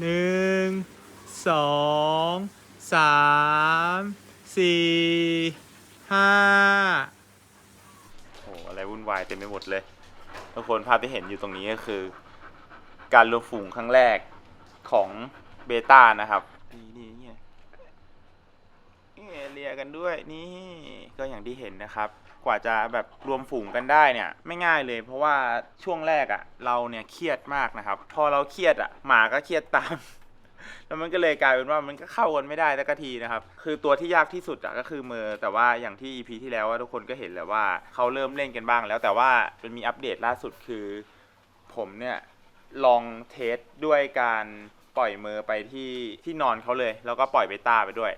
หนึ่งสองสามสี่ห้าโอ้อะไรวุ่นวายเต็มไปหมดเลย ทุกคนภาพที่เห็นอยู่ตรงนี้ก็คือ การรวมฝูงครั้งแรกของเบต้านะครับนี่นี่เนี่ยนี่เลียกันด้วยนี่ก็อย่างที่เห็นนะครับ กว่าจะแบบรวมฝูงกันได้เนี่ย ไม่ง่ายเลย เพราะว่าช่วงแรกอะ่ะ เราเนี่ยเครียดมากนะครับ พอเราเครียดอะ่ะหมาก็เครียดตาม แล้วมันก็เลยกลายเป็นว่ามันก็เข้ากันไม่ได้สักทีนะครับ คือตัวที่ยากที่สุดอะก็คือเมอแต่ว่าอย่างที่ EP ที่แล้วอะทุกคนก็เห็นแล้วว่าเขาเริ่มเล่นกันบ้างแล้ว แต่ว่ามันมีอัปเดตล่าสุดคือ ผมเนี่ยลองเทสด้วยการปล่อยเมอไปที่ที่นอนเขาเลย แล้วก็ปล่อยเบต้าไปด้วย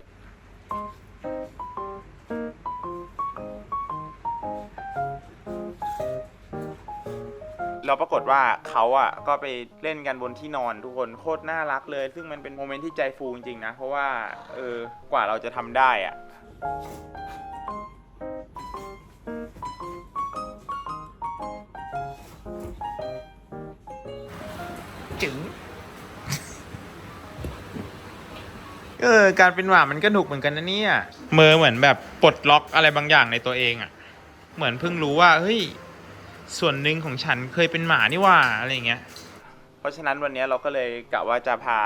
เราปรากฏว่าเขาอะก็ไปเล่นกันบนที่นอนทุกคนโคตรน่ารักเลย ซึ่งมันเป็นโมเมนต์ที่ใจฟูจริงๆนะ เพราะว่าเออกว่าเราจะทำได้อะจึงเออการเป็นหมามันก็หนุกเหมือนกันนะเนี่ย เมอเหมือนแบบปลดล็อกอะไรบางอย่างในตัวเองอะ เหมือนเพิ่งรู้ว่าเฮ้ย ส่วนหนึ่งของฉันเคยเป็นหมานี่หว่าอะไรอย่างเงี้ย เพราะฉะนั้นวันนี้เราก็เลยกะว่าจะพา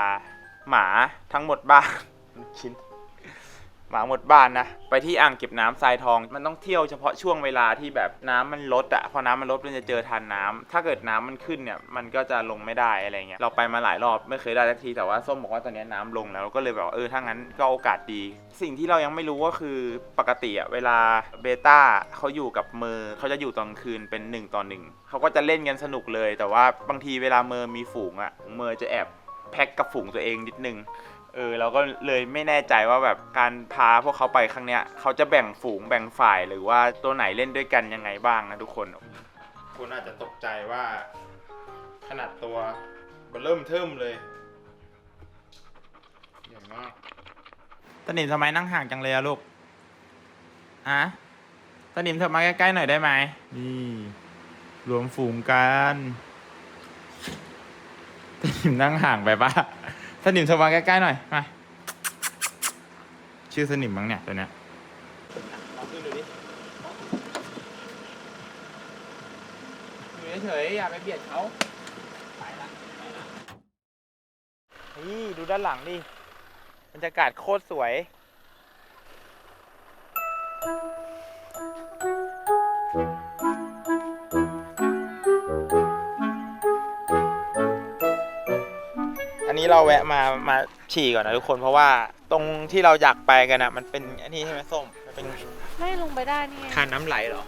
หมาทั้งหมดบ้านชิ้น หมาหมดบ้านนะ ไปที่อ่างเก็บน้ำทรายทอง มันต้องเที่ยวเฉพาะช่วงเวลาที่แบบน้ำมันลดอะพอน้ำมันลดมันจะเจอทานน้ำถ้าเกิดน้ำมันขึ้นเนี่ยมันก็จะลงไม่ได้อะไรเงี้ยเราไปมาหลายรอบไม่เคยได้สักทีแต่ว่าส้มบอกว่าตอนนี้น้ำลงแล้วก็เลยแบบเออถ้างั้นก็โอกาสดี สิ่งที่เรายังไม่รู้ก็คือปกติอะเวลาเบต้าเขาอยู่กับเมอร์เขาจะอยู่ตอนคืนเป็นหนึ่งต่อหนึ่งเขาก็จะเล่นกันสนุกเลย แต่ว่าบางทีเวลาเมอร์มีฝูงอะเมอร์จะแอบแพ็กกับฝูงตัวเองนิดนึง เออเราก็เลยไม่แน่ใจว่าแบบการพาพวกเขาไปครั้งเนี้ยเขาจะแบ่งฝูงแบ่งฝ่ายหรือว่าตัวไหนเล่นด้วยกันยังไงบ้างนะทุกคน คุณอาจจะตกใจว่า ขนาดตัวมันเริ่มเทิมเลยใหญ่มากตนิมทำไมนั่งห่างจังเลยอะลูกอะตนิมเธอมาใกล้ๆหน่อยได้ไหมนี่รวมฝูงกันตนิมนั่งห่างไปปะ สนิมเธอมาใกล้ๆหน่อย มา ชื่อสนิมมั้งเนี่ยตัวเนี้ยลองขึ้นดูดิอยู่เฉยๆอย่าไปเบียดเขาไปละไปละนี่ดูด้านหลังดิบรรยากาศโคตรสวย เราแวะมามาฉี่ก่อนนะทุกคนเพราะว่าตรงที่เราอยากไปกันอะมันเป็นอันนี้ใช่ไหมส้มมันเป็นไม่ลงไปได้นี่ไงทานน้ำไหลเหรอ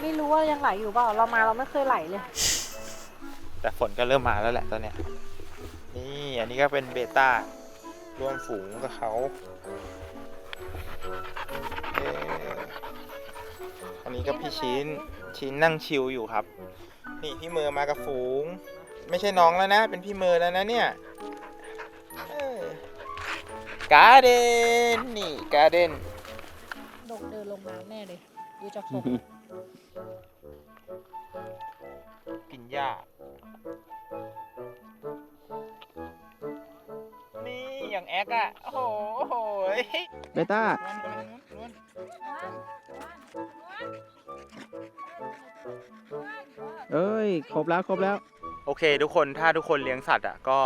ไม่รู้ว่ายังไหลอยู่เปล่าเรามาเราไม่เคยไหลเลยแต่ฝนก็เริ่มมาแล้วแหละตอนเนี้ยนี่อันนี้ก็เป็นเบต้ารวมฝูงกับเขาเอ่ออันนี้ก็พี่ชิ้นชิ้นนั่งชิลอยู่ครับ นี่พี่เมอร์มากับฝูง ไม่ใช่น้องแล้วนะ เป็นพี่เมอร์แล้วนะเนี่ยการ์เดนนี่การ์เดนดกเดินลงน้ำแน่เลยดูจากผมกินหญ้านี่อย่างแอคอะโอ้โหโอ้โหเบต้าเอ้ย ครบแล้ว ครบแล้ว โอเค ทุกคนถ้าทุกคนเลี้ยงสัตว์อะก็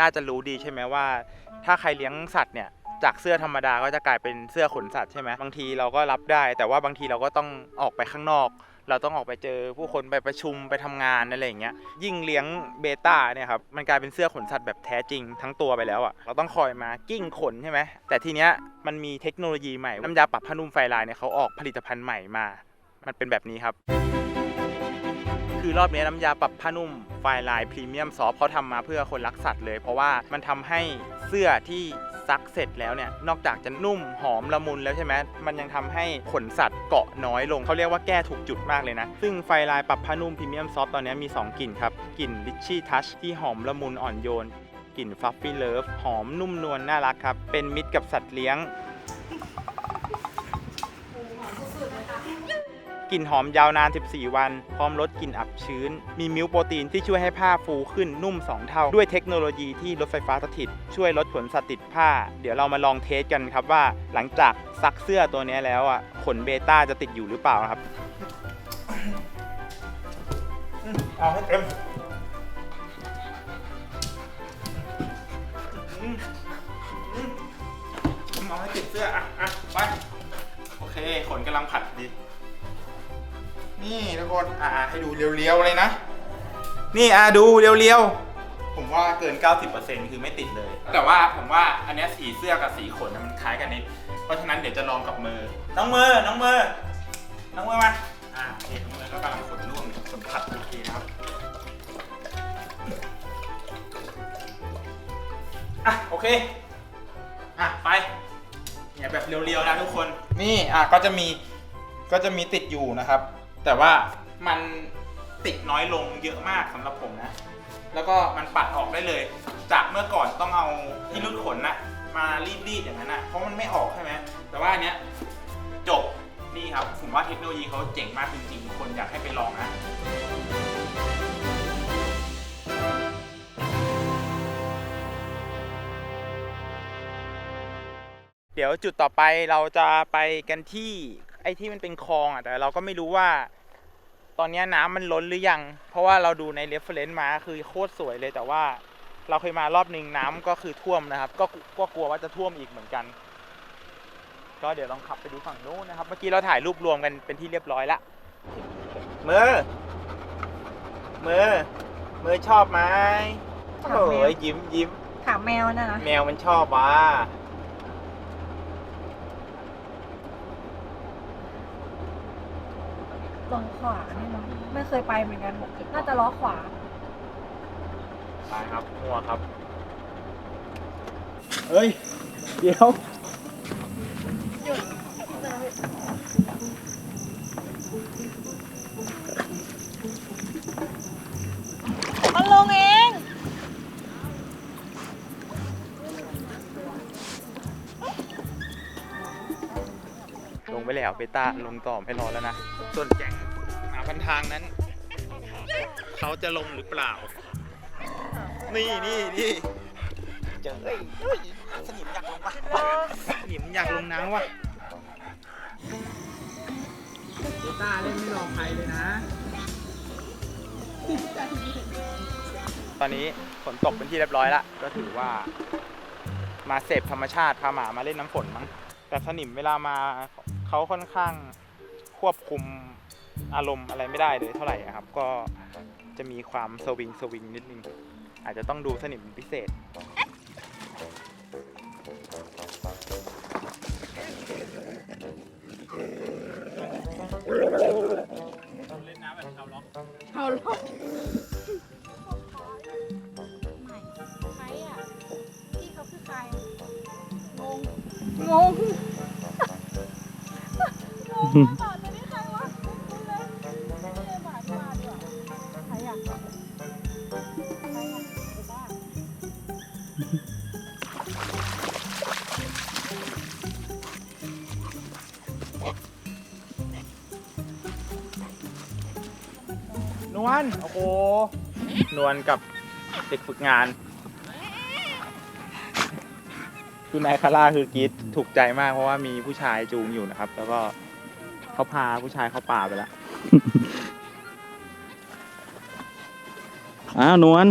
น่าจะรู้ดีใช่ไหมว่า ถ้าใครเลี้ยงสัตว์เนี่ยจากเสื้อธรรมดาก็จะกลายเป็นเสื้อขนสัตว์ใช่ไหมบางทีเราก็รับได้ แต่ว่าบางทีเราก็ต้องออกไปข้างนอก เราต้องออกไปเจอผู้คนไปประชุมไปทำงานอะไรอย่างเงี้ยยิ่งเลี้ยงเบต้าเนี่ยครับมันกลายเป็นเสื้อขนสัตว์แบบแท้จริงทั้งตัวไปแล้วอะเราต้องคอยมากิ้งขนใช่ไหมแต่ทีเนี้ยมันมีเทคโนโลยีใหม่น้ำยาปรับผ้านุ่มไฟลายเนี่ยเขาออกผลิตภัณฑ์ใหม่มา มันเป็นแบบนี้ครับ คือรอบนี้น้ำยาปรับผ้านุ่มไฟลายพรีเมียมซอฟเขาทำมาเพื่อคนรักสัตว์เลย เพราะว่ามันทำให้เสื้อที่ซักเสร็จแล้วเนี่ยนอกจากจะนุ่มหอมละมุนแล้วใช่ไหมมันยังทำให้ขนสัตว์เกาะน้อยลงเขาเรียกว่าแก้ถูกจุดมากเลยนะ ซึ่งไฟลายปรับผ้านุ่มพรีเมียมซอฟตอนนี้มี 2 กลิ่นครับ กลิ่นลิชชี่ทัชที่หอมละมุนอ่อนโยน กลิ่นฟัฟฟี่เลิฟหอมนุ่มนวลน่ารักครับ เป็นมิตรกับสัตว์เลี้ยง กลิ่นหอมยาวนาน 14 วัน พร้อมลดกลิ่นอับชื้น มีมิลโปรตีนที่ช่วยให้ผ้าฟูขึ้นนุ่ม 2 เท่า ด้วยเทคโนโลยีที่รถไฟฟ้าสถิต ช่วยลดขนสัตว์ติดผ้า เดี๋ยวเรามาลองเทสกันครับว่า หลังจากซักเสื้อตัวนี้แล้วอะขนเบต้าจะติดอยู่หรือเปล่าครับ เอาให้เต็มเอาให้ติดเสื้ออะอะไป โอเค ขนกำลังผัดดี นี่ทุกคนอะอะให้ดูเรียวๆเลยนะ นี่อะดูเรียวๆ ผมว่าเกิน 90%คือไม่ติดเลย แต่ว่าผมว่าอันเนี้ยสีเสื้อกับสีขนน่ะมันคล้ายกันนิด เพราะฉะนั้นเดี๋ยวจะลองกับมือ น้องมือ น้องมือ น้องมือมา อะโอเคน้องมือก็กำลังขนร่วงขนผัดโอเคนะครับ อะโอเค อะไปเนี่ยแบบเรียวๆนะทุกคน นี่อะก็จะมีก็จะมีติดอยู่นะครับ แต่ว่ามันติดน้อยลงเยอะมากสำหรับผมนะ แล้วก็มันปัดออกได้เลย จากเมื่อก่อนต้องเอาที่รุดขนนะมารีดๆอย่างนั้นนะเพราะมันไม่ออกใช่ไหมแต่ว่าอันเนี้ยจบนี่ครับผมว่าเทคโนโลยีเขาเจ๋งมากจริงๆคนอยากให้ไปลองนะเดี๋ยวจุดต่อไปเราจะไปกันที่ไอ้ที่มันเป็นคลองอะแต่เราก็ไม่รู้ว่า ตอนเนี้ยน้ำมันล้นหรือยัง เพราะว่าเราดูในเรฟเฟรนซ์มาคือโคตรสวยเลยแต่ว่าเราเคยมารอบหนึ่งน้ำก็คือท่วมนะครับ ก็ก็กลัวว่าจะท่วมอีกเหมือนกัน ก็เดี๋ยวลองขับไปดูฝั่งนู้นนะครับ เมื่อกี้เราถ่ายรูปรวมกันเป็นที่เรียบร้อยละมือมือมือชอบไหมโอ้ยยิ้มยิ้มถามแมวนะนะแมวมันชอบว่ะ ลงขวานี่มั้งไม่เคยไปเหมือนกัน น่าจะล้อขวา ไปครับหัวครับเฮ้ย เดี๋ยว มันลงเอง ลงไปแล้วเบต้าลงต่อไม่รอแล้วนะ ส่วนแก๊งหมาพัน ทางนั้น เขาจะลงหรือเปล่า นี่นี่นี่เจอเอ้ยเฮ้ยสนิมอยากลงปะสนิมอยากลงน้ำวะเบต้าเล่นไม่รอใครเลยนะตอนนี้ฝนตกเป็นที่เรียบร้อยแล้วก็ถือว่า มาเสพธรรมชาติพาหมามาเล่นน้ำฝนมั้งแต่สนิมเวลามาเขาค่อนข้างควบคุม อารมณ์อะไรไม่ได้เลยเท่าไหร่อะครับ ก็จะมีความสวิงสวิงนิดนึง อาจจะต้องดูสนิมเป็นพิเศษ เล่นน้ำแบบชาวล็อกเอาลงใครอะพี่เขาคือใครงงงงงงต่อ นวลโอ้โหนวลกับเด็กฝึกงาน คือนายคาร่าคือกรีดถูกใจมากเพราะว่ามีผู้ชายจูงอยู่นะครับ แล้วก็เขาพาผู้ชายเข้าป่าไปแล้ว อ้าวนวล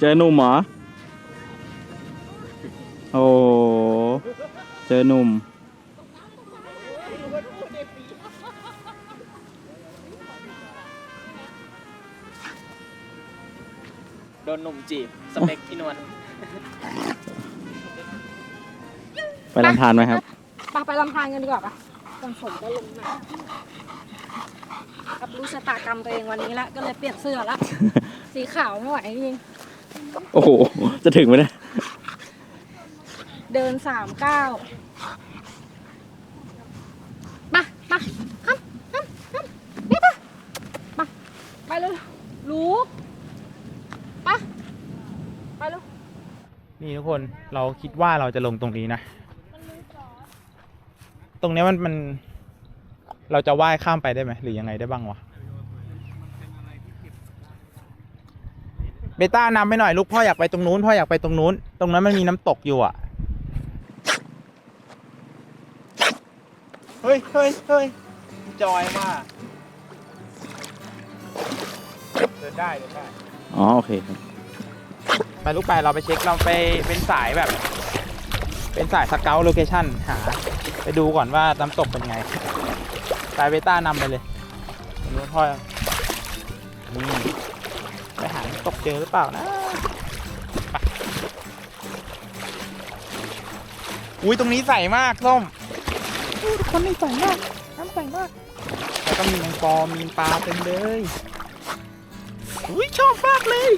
เจอหนุ่มเหรอ โอ้โหเจอหนุ่ม จีบสเปคพี่นวลไปลำธารไหมครับไปไปลำพานกันดีกว่าปะจนฝนก็ลงมารับรู้ชะตากรรมตัวเองวันนี้ละ ก็เลยเปลี่ยนเสื้อละ สีขาวไม่ไหวจริงโอ้โห จะถึงไหมเนี่ย เดินสามเก้าไปไปฮัมฮัมฮัมเดี๋ยวไปไปไปเลยรู้ไปไปเลย นี่ทุก คนเราคิดว่าเราจะลงตรงนี้นะ ตรงเนี้ยมันมัน เราจะว่ายข้ามไปได้ไหมหรือยังไงได้บ้างวะเบต้านำไปหน่อยลูกพ่ออยากไปตรงนู้นพ่ออยากไปตรงนู้น ตรงนั้นมันมีน้ำตกอยู่อะเฮ้ยเฮ้ยเฮ้ยจอยมากเดินได้เดินได้อ๋อโอเคครับ ไปลูกไปเราไปเช็คเราไปเป็นสายแบบ เป็นสายสเกลโลเคชั่นหา ไปดูก่อนว่าน้ำตกเป็นไงไปเบต้านำไปเลยตรงนู้นพ่อนี่ไปหาน้ำตกเจอหรือเปล่านะไปอุ้ยตรงนี้ใสมากส้มอู้ทุกคนนี่ใสมากน้ำใสมากแล้วก็มีแมงปอมีปลาเต็มเลยอุ้ยชอบมากเลย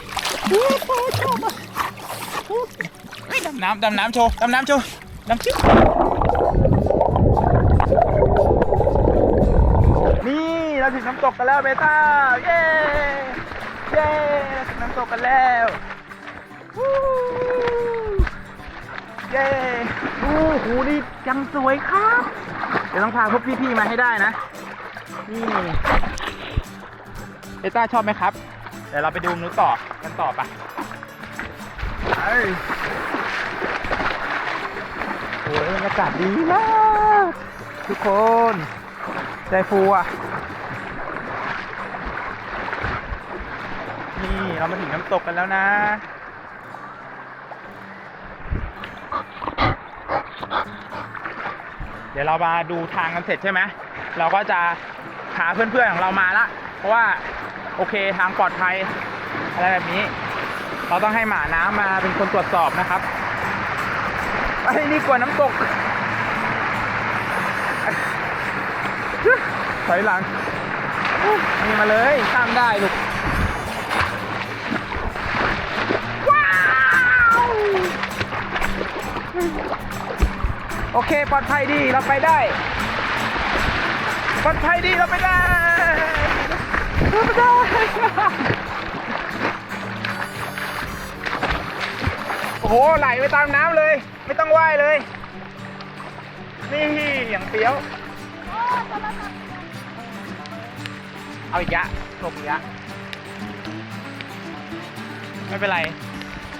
อุ้ยพ่อชอบมากอุ๊ย เฮ้ยดำน้ำดำน้ำโชว์ดำน้ำโชว์ดำชิบนี่เราถึงน้ำตกกันแล้วเบต้าเย้เย้เราถึงน้ำตกกันแล้ววู้เย้โอ้โหนี่ยังสวยครับ เดี๋ยวต้องพาพวกพี่ๆมาให้ได้นะ นี่เบต้าชอบไหมครับ เดี๋ยวเราไปดูนู้นต่อกันต่อปะ ไปโอ้ยบรรยากาศดีมากทุกคนใจฟูอะ นี่เรามาถึงน้ำตกกันแล้วนะ เดี๋ยวเรามาดูทางกันเสร็จใช่ไหม เราก็จะหาเพื่อนๆของเรามาละ เพราะว่า โอเคทางปลอดภัย อะไรแบบนี้ เราต้องให้หมาน้ำมาเป็นคนตรวจสอบนะครับไอ้นี่กว่าน้ำตกถอยหลังนี่มาเลยข้ามได้ลูกว้าวโอเคปลอดภัยดีเราไปได้ปลอดภัยดีเราไปได้เราไปได้ โอ้โหไหลไปตามน้ำเลย ไม่ต้องว่ายเลย นี่อย่างเปี้ยวเอาอีกยะหลบอีกยะไม่เป็นไร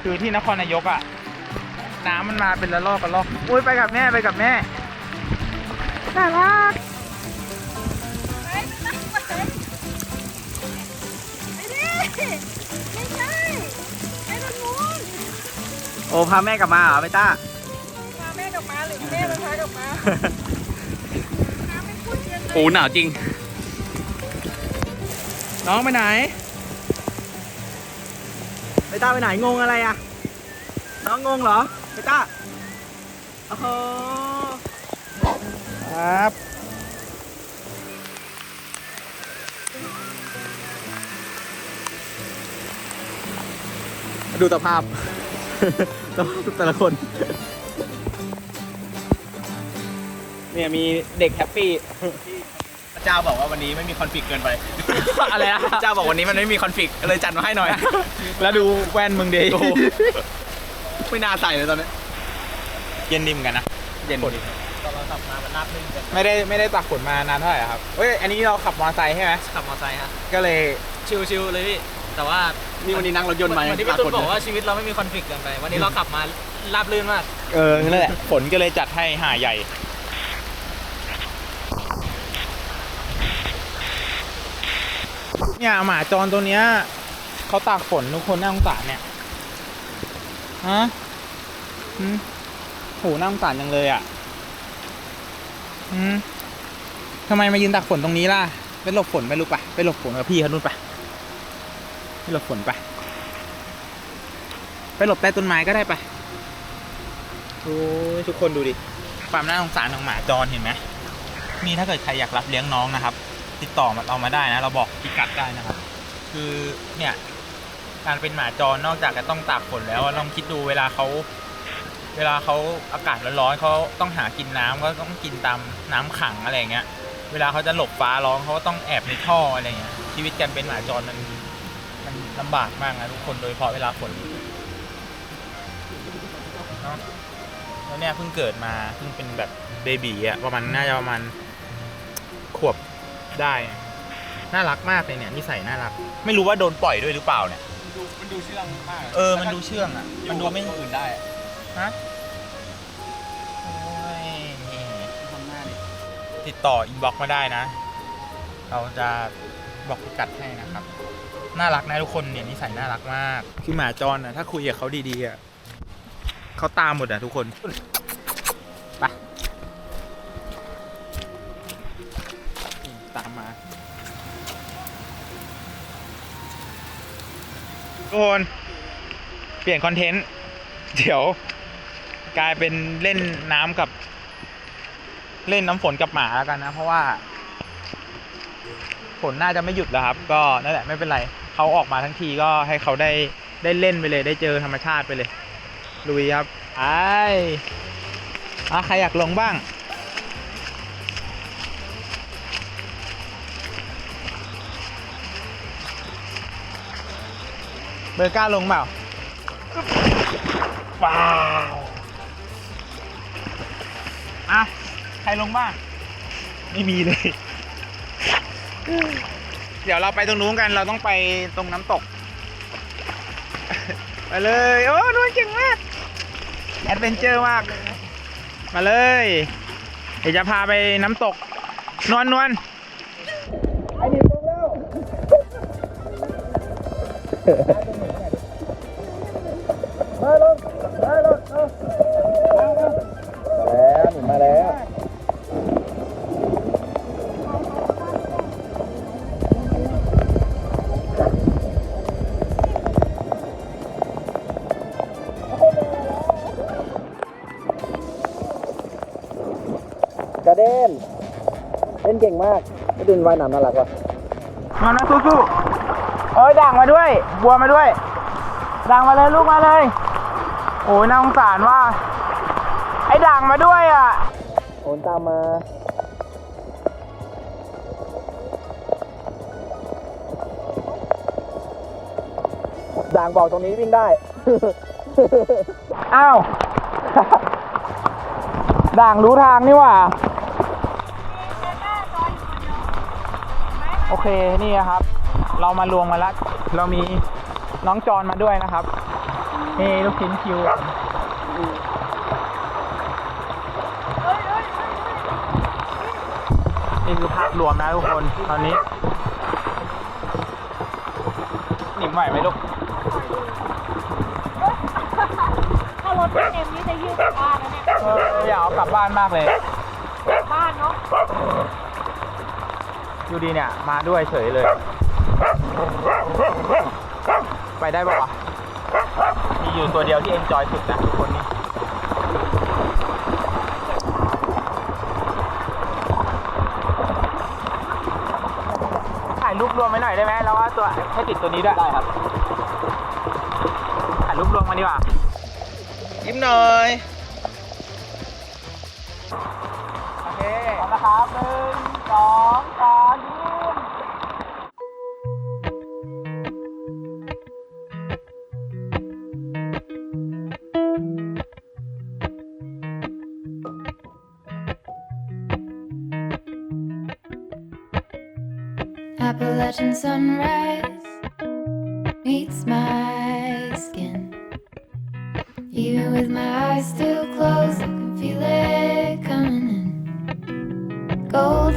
คือที่นครนายกอะ่ะ น้ำมันมาเป็นละลอกละลอกอุ้ยไปกับแม่ไปกับแม่น่ารักไม่ใโอ้พาแม่กลับมาเหรอเบต้า พาแม่กลับมาหรือแม่ไปพากลับมาน้ำไม่พูดเย็นเลยโอ้หนาวจริง น้องไปไหนเบต้าไปไหนงงอะไรอะ น้องงงเหรอเบต้าโอ้โหครับ ดูสภาพสภาพ แต่ละคน เนี่ยมีเด็กแฮปปี้พระเจ้าบอกว่าวันนี้ไม่มีคอนฟ lict เกินไป อะไรนะพระเจ้าบอกวันนี้มันไม่มีคอนฟ lict เลยจัดมาให้หน่อย แล้วดูแว่นมึงดีโอ้โหไม่น่าใส่เลยตอนนี้ เย็นดิมกันนะ เย็นฝนตอนเราขับมามันราบรื่นกันไม่ได้ไม่ได้ตากฝนมานานเท่าไหร่อะครับ เฮ้ย อันนี้เราขับมอเตอร์ไซค์ใช่ไหมขับมอเตอร์ไซค์ฮะ ก็เลยชิวๆเลยพี่ แต่ว่านี่วันนี้นั่งรถยนต์มาเหมือนที่ตาพี่กตุ้ฝนบอกว่าชีวิตเราไม่มีคอนฟ lict เกินไป วันนี้เราขับมาราบรื่นมาก เออ นั่นแหละ ฝนก็เลยจัดให้หาใหญ่ เนี่ยหมาจรตัวเนี้ยเขาตากฝนทุกคนน่าสงสารเนี่ย ฮะหืมโหน่าสงสารจังเลยอะหืมทำไมมายืนตากฝนตรงนี้ล่ะ ไปหลบฝนไปลูกปะไปหลบฝนกับพี่เขานู่นปะ ไปหลบฝนปะไปหลบใต้ต้นไม้ก็ได้ปะโอ้ยทุกคนดูดิ ความน่าสงสารของหมาจรเห็นไหมนี่ถ้าเกิดใครอยากรับเลี้ยงน้องนะครับ ติดต่อมาเรามาได้นะ เราบอกพิกัดได้นะครับ คือเนี่ยการเป็นหมาจรนอกจากจะต้องตากฝนแล้วลองคิดดูเวลาเขาเวลาเขาอากาศร้อนๆเขาต้องหากินน้ำก็ต้องกินตามน้ำขังอะไรอย่างเงี้ย เวลาเขาจะหลบฟ้าร้องเขาก็ต้องแอบในท่ออะไรเงี้ยชีวิตการเป็นหมาจรมันมัน ลำบากมากนะทุกคนโดยเฉพาะเวลาฝนเนาะแล้วเนี่ยเพิ่งเกิดมาเพิ่งเป็นแบบเบบีอะประมาณน่าจะประมาณขขวบได้อะน่ารักมากเลยเนี่ยนิสัยน่ารัก ไม่รู้ว่าโดนปล่อยด้วยหรือเปล่าเนี่ย มันดูมันดูเชื่องมากเออมันดูเชื่องอะ มันดูไม่อยู่กับคนอื่นได้อะฮะโอ้ยทำหน้าดิติดต่ออินบ็อกมาได้นะ เราจะบอกพิกัดให้นะครับ น่ารักนะทุกคนเนี่ยนิสัยน่ารักมากคือหมาจรนะถ้าคุยกับเขาดีๆอะเขาตามหมดอะทุกคนไปตามมาทุกคนเปลี่ยนคอนเทนต์เดี๋ยว กลายเป็นเล่นน้ำกับ เล่นน้ำฝนกับหมาแล้วกันนะ เพราะว่า ฝนน่าจะไม่หยุดแล้วครับ ก็นั่นแหละไม่เป็นไรเขาออกมาทั้งทีก็ให้เขาได้ได้เล่นไปเลย ได้เจอธรรมชาติไปเลยลุยครับไออะใครอยากลงบ้าง เบอร์ก้าลงเปล่าว้าวอะใครลงบ้าง ไม่มีเลย เดี๋ยวเราไปตรงนู้นกัน เราต้องไปตรงน้ำตก ไปเลย โอ้นวลเก่งมาก แอดเวนเจอร์มาก มาเลย เดี๋ยวจะพาไปน้ำตก นวลนวลก มากกระเด็นว่ายน้ำน่ารักว่ะมานะสู้ๆเอ้ยด่างมาด้วย บัวมาด้วย ด่างมาเลยลูกมาเลย โอ้ยน่าสงสารว่า ไอ้ด่างมาด้วยอะโอนตามมา ด่างบอกตรงนี้วิ่งได้ อ้าว ด่างรู้ทางนี่หว่า โอเคนี่นะครับ เรามารวมมาแล้วเรามีน้องจอนมาด้วยนะครับนี่ลูกชิ้นคิวนี่คือภาพรวมนะทุกคนตอนนี้หนิมไหวไหมลูกถ้ารถพี่เอ็มนี่จะยืดกลับบ้านแล้วเนี่ยเอออยากเอากลับบ้านมากเลยบ้านเนาะ อยู่ดีเนี่ย มาด้วยเฉยเลย ไปได้ปะวะ มีอยู่ตัวเดียวที่เอนจอยสุดนะทุกคนนี่ถ่ายรูปรวมไว้หน่อยได้ไหมแล้วว่าตัวให้ติดตัวนี้ด้วย ได้ครับ ถ่ายรูปรวมมาดีกว่า ยิ้มหน่อยโอเคพร้อมนะครับหนึ่งสอง Sunrise meets my skin. Even with my eyes still closed, I can feel it coming in. Golden,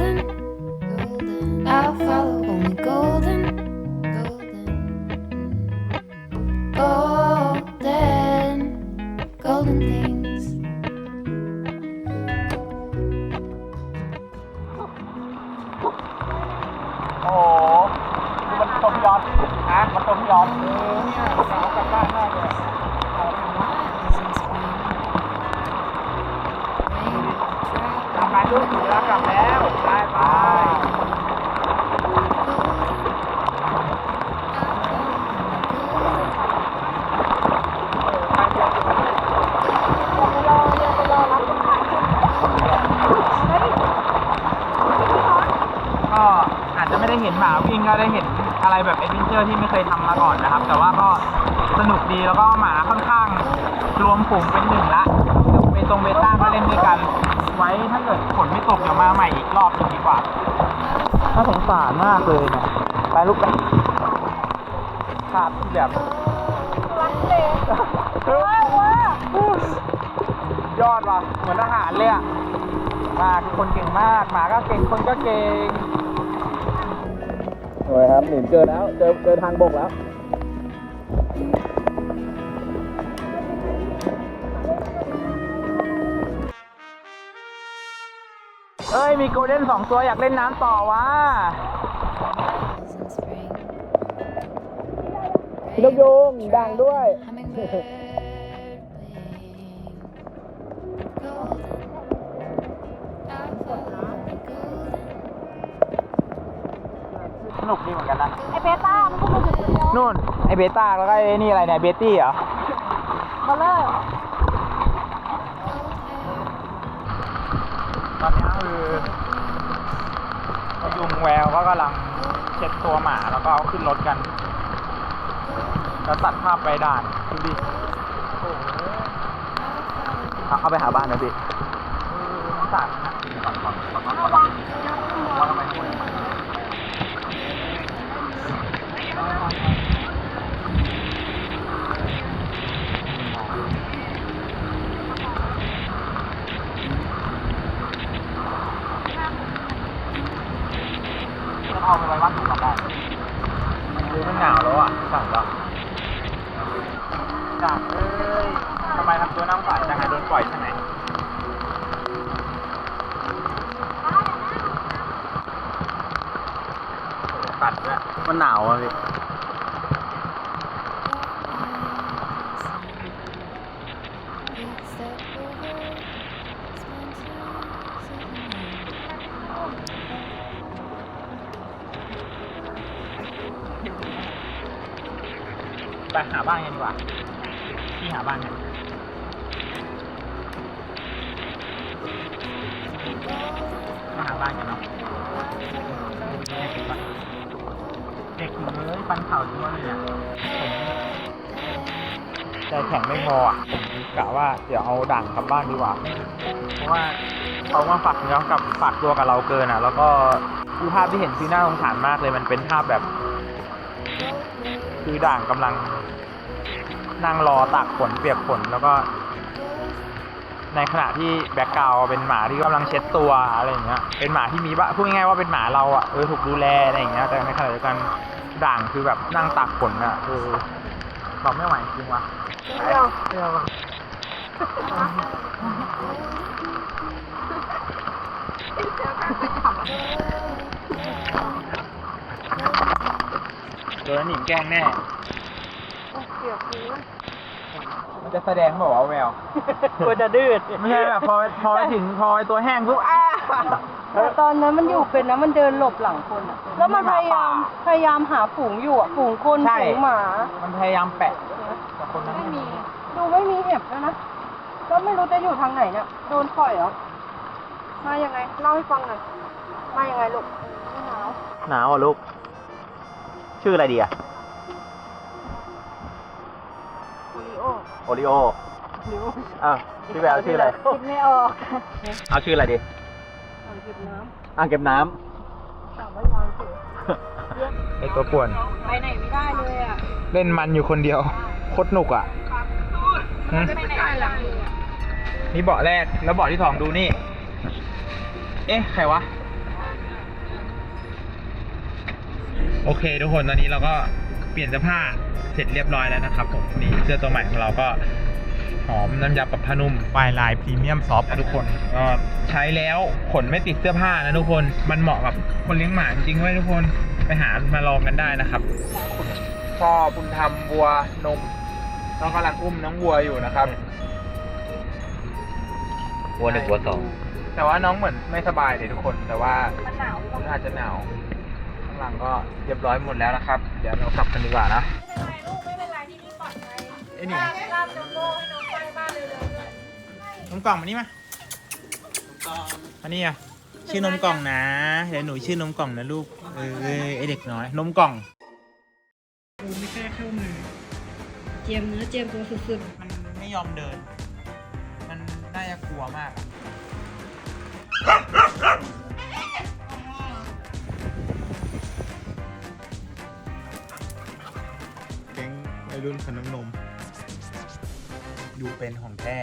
ะมันตมย้อนเนี่ยสาวกลับบ้านมากเลยทำงานลูกหนูแล้วกลับแล้วไปไปก็อาจจะไม่ได้เห็นหมาวิ่งก็ได้เห็น อะไรแบบเอดเวนเจอร์ที่ไม่เคยทำมาก่อนนะครับ แต่ว่าก็สนุกดีแล้วก็หมาค่อนข้างดูรวมฝูงเป็นหนึ่งละเบตงเบต้าก็เล่นด้วยกัน ไว้ถ้าเกิดฝนไม่ตกเดี๋ยวมาใหม่อีกรอบหนึงดีกว่าน่าสงสารมากเลยเนี่ยไปลูกไปภาพที่แบบยอดว่ะเหมือนทหารเลยอะมาทุกคนเก่งมากหมาก็เก่งคนก็เก่ง โอ้ยครับหนิมเจอแล้วเจอเจอทางบกแล้วเอ้ย มีโกลเด้นสองตัวอยากเล่นน้ำต่อวะ in spring. พี่นกยูงดังด้วย สนุกดีเหมือนกันนะ ไอเบต้ามันก็มาอยู่คนเดียวนู่น ไอเบต้าแล้วก็ไอนี่อะไรเนี่ย เบตตี้เหรอมาเลยตอนนี้คือพยุงแววก็กำลังเช็ดตัวหมาแล้วก็เอาขึ้นรถกัน แล้วตัดภาพไปด่านดูดิเอาเข้าไปหาบ้านนะพี่ ตัดว่า ไปหาบ้านกันดีกว่าที่หาบ้านกันมาหาบ้านกันเนาะเด็กอยู่เลยฟันเข่าจริงวะเนี่ยใจแข็งไม่พออะกะว่าเดี๋ยวเอาด่างกลับบ้านดีกว่า เพราะว่าเขามาฝากเนื้อกับฝากตัวกับเราเกินอะ แล้วก็คือภาพที่เห็นคือน่าสงสารมากเลยมันเป็นภาพแบบ คือด่างกำลัง นั่งรอตากฝนเปียกฝนแล้วก็ ในขณะที่แบ็กกราวด์เป็นหมาที่กำลังเช็ดตัวอะไรอย่างเงี้ยเป็นหมาที่มีบ้าพูดง่ายๆว่าเป็นหมาเราอะเออถูกดูแลอะไรอย่างเงี้ยแต่ในขณะเดียวกันด่างคือแบบนั่งตากฝนอะเออเราไม่ไหวจริงว่ะไม่เอาไม่เอา โดนหนิงแกล้งแน่มันจะแสดงบอกว่าวะแมว กลัวจะดื้อไม่ใช่แบบพอพอไปถึงพอไอตัวแห้งปุ๊บอ้า แต่ตอนนั้นมันอยู่เป็นนะมันเดินหลบหลังคนอะแล้วมันพยายามพยายามหาฝูงอยู่อะฝูงคนใช่ ฝูงหมา มันพยายามแปะแต่คนนั้นไม่มี ดูไม่มีเห็บแล้วนะ ก็ไม่รู้จะอยู่ทางไหนเนี่ยโดนปล่อยเหรอ มายังไง เล่าให้ฟังหน่อย มายังไงลูกไม่หนาวหนาวอะลูก ชื่ออะไรดีอะโอริโอโอริโออ้าวพี่แววชื่ออะไร คิดไม่ออกเอาชื่ออะไรดีอ่างเก็บน้อ่างเก็บน้ำถามว่ายาวสุดไอตัวป่วน ไปไหนไม่ได้เลยอะเล่นมันอยู่คนเดียว โคตรหนุกอะหึไปไหนไม่ได้เลยอะนี่เบาะแรก แล้วเบาะที่สองดูนี่ เอ๊ะ ใครวะ โอเค ทุกคนตอนนี้เราก็เปลี่ยนเสื้อผ้าเสร็จเรียบร้อยแล้วนะครับผมนี่เสื้อตัวใหม่ของเราก็หอมน้ำยาปรับผ้านุ่มปลายลายพรีเมียมซอฟต์ทุกคนก็ใช้แล้วขนไม่ติดเสื้อผ้านะทุกคนมันเหมาะกับคนเลี้ยงหมาจริงๆด้วยทุกคนไปหามาลองกันได้นะครับพ่อบุญธรรมวัวนมน้องกำลังอุ้มน้องวัวอยู่นะครับวัวหนึ่งวัวสองแต่ว่าน้องเหมือนไม่สบายเลยทุกคน แต่ว่ามันอาจจะหนาวข้างหลังก็เรียบร้อยหมดแล้วนะครับ เดี๋ยวเรากลับกันดีกว่านะไอ้หนินมกล่องมานี่มามานี่อะชื่อนมกล่องนะ เดี๋ยวหนูชื่อนมกล่องนะลูก เออไอเด็กน้อย นมกล่องเจียมเนื้อเจียมตัวสุดมันไม่ยอมเดิน มันน่าจะกลัวมาก รุ่นขนมนม ดูเป็นของแท้